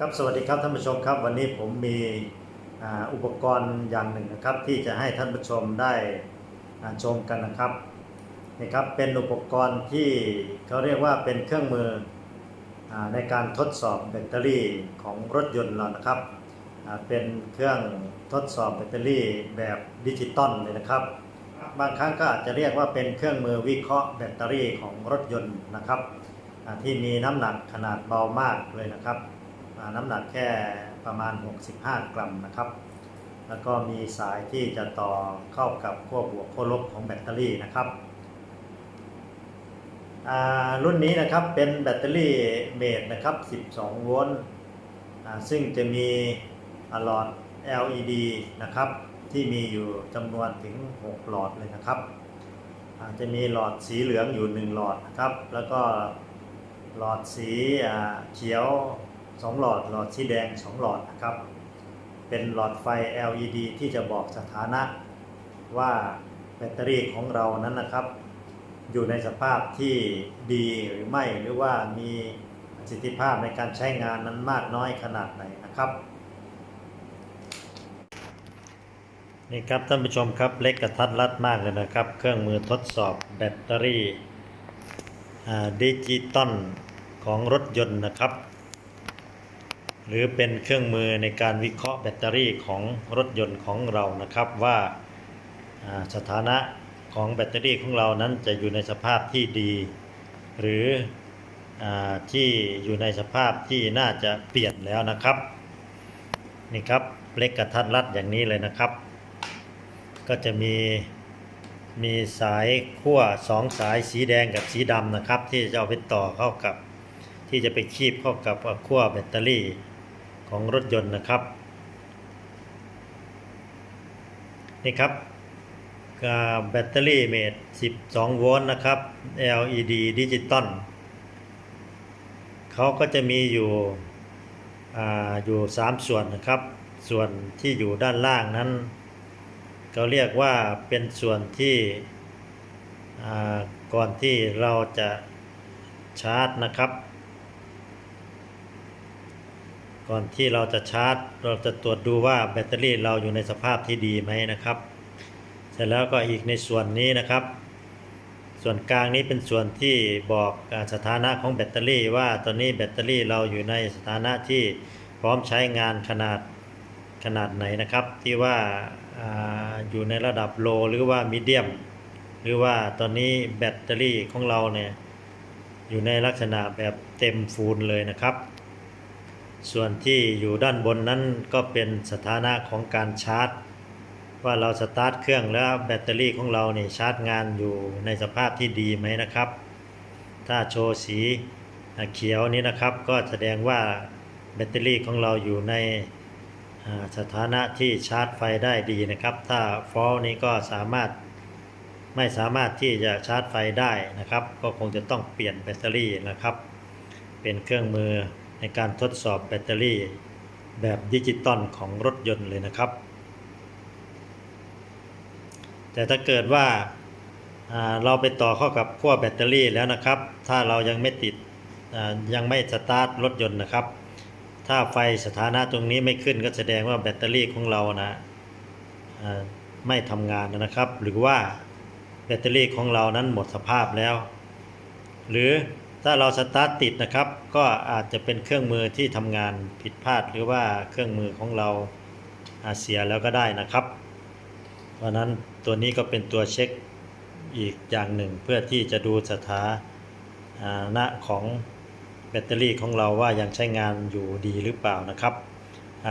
ครับสวัสดีครับท่านผู้ชมครับวันนี้ผมมีอุปกรณ์อย่างหนึ่งนะครับ ที่จะให้ท่านผู้ชมได้ชมกันนะครับนี่ครับเป็นอุปกรณ์ที่เขาเรียกว่าเป็นเครื่องมืออในการทดสอบแบตเตอรี่ของรถยนต์เรานะครับเป็นเครื่องทดสอบแบตเตอรี่แบบดิจิตอลเลยนะครับ บางครั้งก็อาจจะเรียกว่าเป็นเครื่องมือวิเคราะห์แบตเตอรี่ของรถยนต์นะครับที่มีน้ำหนักขนาดเบามากเลยนะครับ น้ำหนักแค่ประมาณ 65 กรัมนะครับ แล้วก็มีสายที่จะต่อเข้ากับขั้วบวกขั้วลบของแบตเตอรี่นะครับรุ่นนี้นะครับเป็นแบตเตอรี่เมดนะครับ 12 โวลต์ซึ่งจะมีหลอด LED นะครับที่มีอยู่จำนวนถึง 6 หลอดเลยนะครับจะมีหลอดสีเหลืองอยู่ 1 หลอดนะครับ แล้วก็หลอดสีเขียว 2 หลอดหลอดสีแดง 2 หลอดนะครับ เป็นหลอดไฟ LED ที่จะบอกสถานะว่าแบตเตอรี่ของเรานั้นนะครับ อยู่ในสภาพที่ดีหรือไม่หรือว่ามีประสิทธิภาพในการใช้งานนั้นมากน้อยขนาดไหนนะครับนี่ครับท่านผู้ชมครับเล็กกระทัดรัดมากเลยนะครับ เครื่องมือทดสอบแบตเตอรี่ดิจิตอลของรถยนต์นะครับ หรือเป็นเครื่องมือในการวิเคราะห์แบตเตอรี่ของรถยนต์ของเรานะครับว่าสถานะของแบตเตอรี่ของเรานั้นจะอยู่ในสภาพที่ดี หรืออที่อยู่ในสภาพที่น่าจะเปลี่ยนแล้วนะครับนี่ครับเล็กกระทัดรัดอย่างนี้เลยนะครับ ก็จะมีมีสายขั้วสองสายสีแดงกับสีดำนะครับ ที่จะเอาไปต่อเข้ากับที่จะไปคีบเข้ากับขั้วแบตเตอรี่ ของรถยนต์นะครับ นี่ครับแบตเตอรี่เมท12 โวลต์นะครับ LED ดิจิตอลเขาก็จะมีอยู่ออยู่ 3 ส่วนนะครับ ส่วนที่อยู่ด้านล่างนั้นเขาเรียกว่าเป็นส่วนที่ก่อนที่เราจะชาร์จนะครับ ก่อนที่เราจะชาร์จ เราจะตรวจดูว่าแบตเตอรี่เราอยู่ในสภาพที่ดีไหมนะครับ เสร็จแล้วก็อีกในส่วนนี้นะครับ ส่วนกลางนี้เป็นส่วนที่บอกสถานะของแบตเตอรี่ ว่าตอนนี้แบตเตอรี่เราอยู่ในสถานะที่พร้อมใช้งานขนาดขนาดไหนนะครับ ที่ว่าอาอยู่ในระดับโลหรือว่ามีเดียม หรือว่าตอนนี้แบตเตอรี่ของเราเนี่ยอยู่ในลักษณะแบบเต็มฟูลเลยนะครับ ส่วนที่อยู่ด้านบนนั้นก็เป็นสถานะของการชาร์จ ว่าเราสตาร์ทเครื่องแล้วแบตเตอรี่ของเราเนี่ยชาร์จงานอยู่ในสภาพที่ดีไหมนะครับ ถ้าโชว์สีเขียวนี้นะครับ ก็แสดงว่าแบตเตอรี่ของเราอยู่ในสถานะที่ชาร์จไฟได้ดีนะครับ ถ้าฟอลนี้ก็สามารถไม่สามารถที่จะชาร์จไฟได้นะครับ ก็คงจะต้องเปลี่ยนแบตเตอรี่นะครับ เป็นเครื่องมือ ในการทดสอบแบตเตอรี่แบบดิจิตอลของรถยนต์เลยนะครับ แต่ถ้าเกิดว่าเราไปต่อเข้ากับขั้วแบตเตอรี่แล้วนะครับ ถ้าเรายังไม่ติดยังไม่สตาร์ทรถยนต์นะครับ ถ้าไฟสถานะตรงนี้ไม่ขึ้นก็แสดงว่าแบตเตอรี่ของเรานะอ่าไม่ทำงานนะครับ หรือว่าแบตเตอรี่ของเรานั้นหมดสภาพแล้ว หรือ ถ้าเราสตาร์ทติดนะครับ ก็อาจจะเป็นเครื่องมือที่ทำงานผิดพลาดหรือว่าเครื่องมือของเราอาเสียแล้วก็ได้นะครับ เพราะนั้นตัวนี้ก็เป็นตัวเช็คอีกอย่างหนึ่งเพื่อที่จะดูสถานะของแบตเตอรี่ของเราว่ายังใช้งานอยู่ดีหรือเปล่านะครับ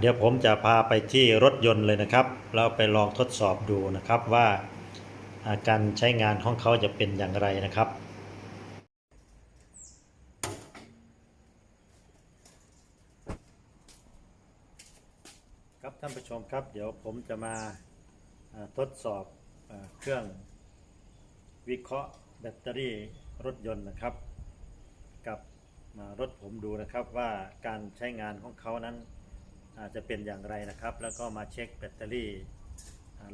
เดี๋ยวผมจะพาไปที่รถยนต์เลยนะครับแล้วไปลองทดสอบดูนะครับว่าการใช้งานของเขาจะเป็นอย่างไรนะครับ ครับท่านผู้ชมครับ เดี๋ยวผมจะมาทดสอบอเครื่องวิเคราะห์แบตเตอรี่รถยนต์นะครับ กับรถผมดูนะครับว่าการใช้งานของเขานั้นอาจจะเป็นอย่างไรนะครับ แล้วก็มาเช็คแบตเตอรี่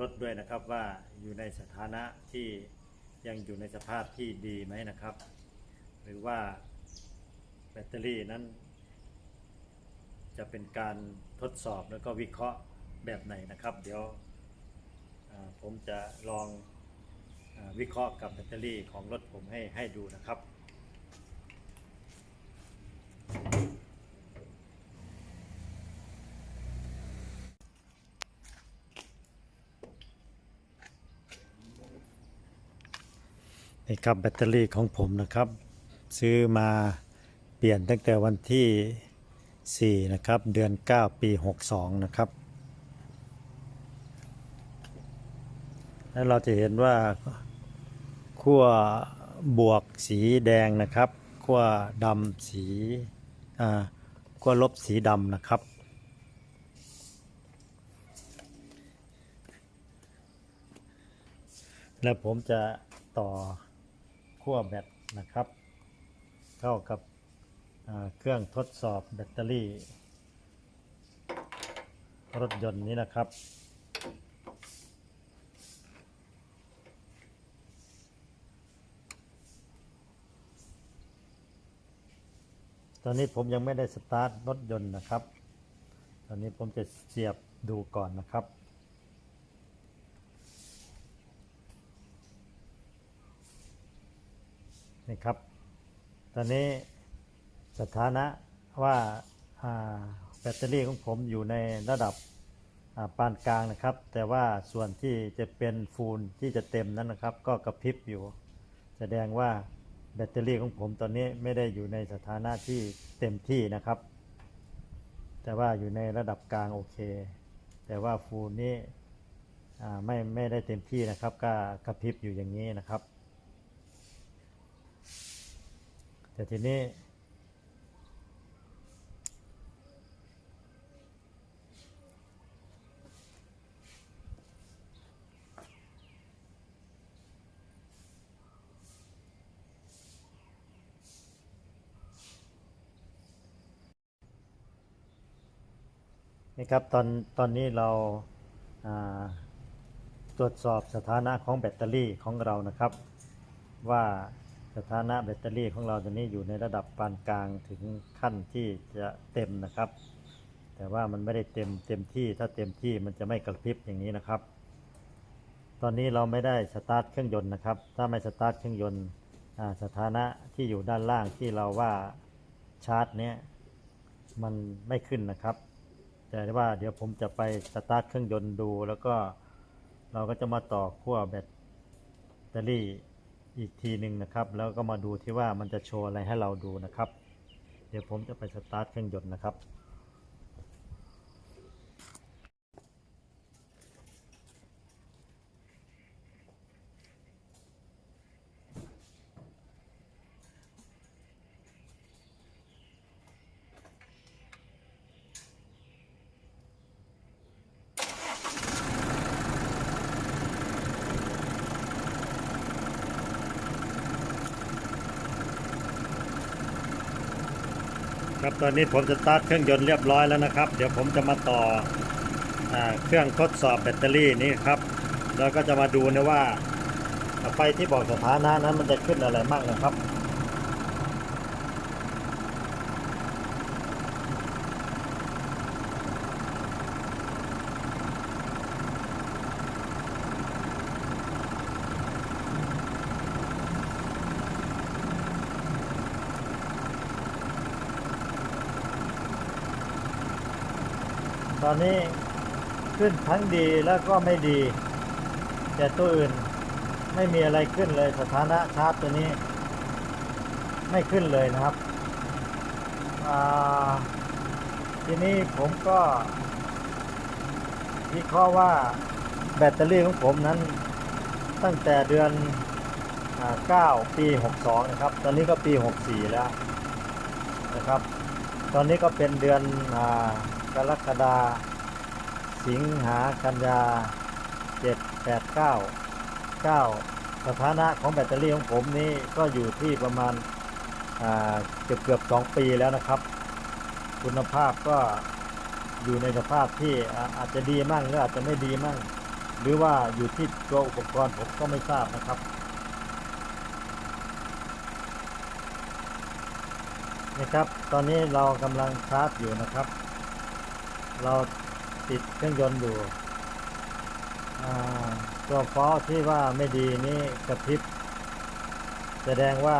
รถด้วยนะครับว่าอยู่ในสถานะที่ยังอยู่ในสภาพที่ดีไหมนะครับ หรือว่าแบตเตอรี่นั้น จะเป็นการทดสอบแล้วก็วิเคราะห์แบบไหนนะครับ เดี๋ยวผมจะลองอวิเคราะห์กับแบตเตอรี่ของรถผมให้ให้ดูนะครับนี่ครับแบตเตอรี่ของผมนะครับ ซื้อมาเปลี่ยนตั้งแต่วันที่ 4 นะครับ เดือน 9 ปี 62 นะครับ แล้วเราจะเห็นว่าขั้วบวกสีแดงนะครับขั้วดำสีอ่าขั้วลบสีดำนะครับแล้วผมจะต่อขั้วแบตนะครับ เข้ากับ เครื่องทดสอบแบตเตอรี่ รถยนต์นี้นะครับ ตอนนี้ผมยังไม่ได้สตาร์ทรถยนต์นะครับ ตอนนี้ผมจะเสียบดูก่อนนะครับนี่ครับ ตอนนี้ สถานะว่าแบตเตอรี่ของผมอยู่ในระดับปานกลางนะครับ แต่ว่าส่วนที่จะเป็นฟูลที่จะเต็มนั้นนะครับ ก็กระพริบอยู่ แสดงว่าแบตเตอรี่ของผมตอนนี้ไม่ได้อยู่ในสถานะที่เต็มที่นะครับ แต่ว่าอยู่ในระดับกลางโอเค แต่ว่าฟูลนี้ไม่ไม่ได้เต็มที่นะครับ ก็กระพริบอยู่อย่างนี้นะครับ แต่ทีนี้ นี่ครับตอนตอนนี้เราาตรวจสอบสถานะของแบตเตอรี่ของเรานะครับ ว่าสถานะแบตเตอรี่ของเราตอนนี้อยู่ในระดับปานกลางถึงขั้นที่จะเต็มนะครับ แต่ว่ามันไม่ได้เต็มเต็มที่ถ้าเต็มที่มันจะไม่กระพริบอย่างนี้นะครับ ตอนนี้เราไม่ได้สตาร์ทเครื่องยนต์นะครับ ถ้าไม่สตาร์ทเครื่องยนต์สถานะที่อยู่ด้านล่างที่เราว่าชาร์จเนี้ยมันไม่ขึ้นนะครับ แต่ว่าเดี๋ยวผมจะไปสตาร์ทเครื่องยนต์ดู แล้วก็เราก็จะมาต่อขั้วแบตเตอรี่อีกทีหนึ่งนะครับ แล้วก็มาดูที่ว่ามันจะโชว์อะไรให้เราดูนะครับ เดี๋ยวผมจะไปสตาร์ทเครื่องยนต์นะครับ ครับตอนนี้ผมจะสตาร์ทเครื่องยนต์เรียบร้อยแล้วนะครับ เดี๋ยวผมจะมาต่ออเครื่องทดสอบแบตเตอรี่นี้ครับ แล้วก็จะมาดูนะว่าไฟที่บอกสถานะนั้นมันจะขึ้นอะไรมากนะครับ ตอนนี้ขึ้นทั้งดีแล้วก็ไม่ดี แต่ตัวอื่นไม่มีอะไรขึ้นเลยสถานะชาร์จตัวนี้ ไม่ขึ้นเลยนะครับ ทีนี้ผมก็วิเคราะห์ว่าแบตเตอรี่ของผมนั้นตั้งแต่เดือนอ่า9ปี 62 นะครับ ตอนนี้ก็ปี 64 แล้วนะครับ ตอนนี้ก็เป็นเดือนอ กรกฎาสิงหากันยาเจ็ดแปดเก้าเก้าสถานะของแบตเตอรี่ของผมนี่ก็อยู่ที่ประมาณาเกือบเกือบสองปีแล้วนะครับ คุณภาพก็อยู่ในสภาพที่อาอาจจะดีมั่งหรืออาจจะไม่ดีมั่ง หรือว่าอยู่ที่ตัวอุปกรณ์ผมก็ไม่ทราบนะครับนะครับ ตอนนี้เรากำลังชาร์จอยู่นะครับ เราติดเครื่องยนต์อยู่ตัวฟอที่ว่าไม่ดีนี่กระพริบแสดงว่า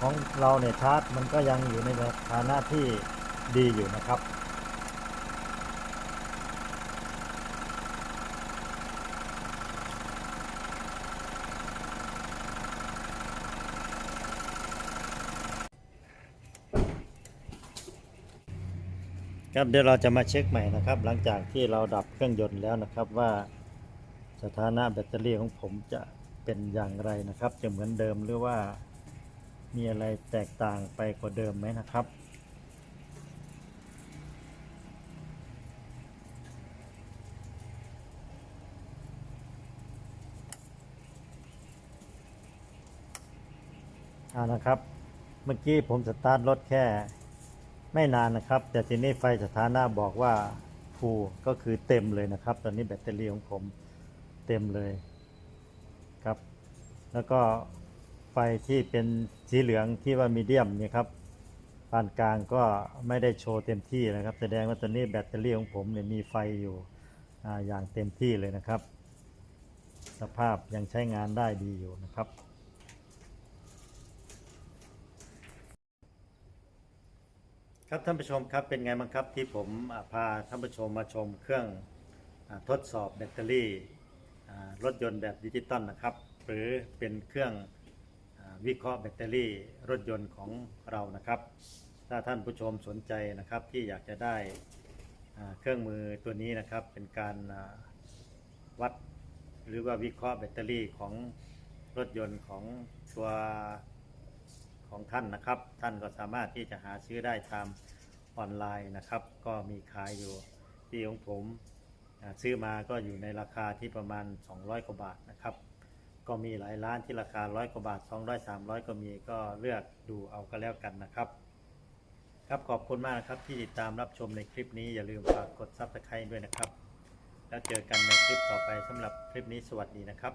ของเราเนี่ยชาร์จมันก็ยังอยู่ในฐานะที่ดีอยู่นะครับ ครับเดี๋ยวเราจะมาเช็คใหม่นะครับ หลังจากที่เราดับเครื่องยนต์แล้วนะครับว่าสถานะแบตเตอรี่ของผมจะเป็นอย่างไรนะครับ จะเหมือนเดิมหรือว่ามีอะไรแตกต่างไปกว่าเดิมไหมนะครับ อ่านะครับ เมื่อกี้ผมสตาร์ทรถแค่ ไม่นานนะครับ แต่ทีนี้ไฟสถานะบอกว่าฟูก็คือเต็มเลยนะครับ ตอนนี้แบตเตอรี่ของผมเต็มเลยครับ แล้วก็ไฟที่เป็นสีเหลืองที่ว่ามีเดียมเนี่ยครับปานกลางก็ไม่ได้โชว์เต็มที่นะครับ แสดงว่าตอนนี้แบตเตอรี่ของผมเนี่ยมีไฟอยู่ออย่างเต็มที่เลยนะครับ สภาพยังใช้งานได้ดีอยู่นะครับ ครับท่านผู้ชมครับเป็นไงบ้างครับที่ผมพาท่านผู้ชมมาชมเครื่องอทดสอบแบตเตอรี่รถยนต์แบบดิจิตอลนะครับหรือเป็นเครื่องอวิเคราะห์แบตเตอรี่รถยนต์ของเรานะครับ ถ้าท่านผู้ชมสนใจนะครับที่อยากจะได้เครื่องมือตัวนี้นะครับเป็นการวัดหรือว่าวิเคราะห์แบตเตอรี่ของรถยนต์ของตัว ของท่านนะครับ ท่านก็สามารถที่จะหาซื้อได้ตามออนไลน์นะครับ ก็มีขายอยู่ที่ของผมซื้อมาก็อยู่ในราคาที่ประมาณ 200กว่าบาทนะครับก็มีหลายร้านที่ราคา100กว่าบาท 200 300 ก็มีก็เลือกดูเอาก็แล้วกันนะครับ ครับขอบคุณมากนะครับที่ติดตามรับชมในคลิปนี้อย่าลืมฝากกด Subscribe ด้วยนะครับ แล้วเจอกันในคลิปต่อไปสำหรับคลิปนี้สวัสดีนะครับ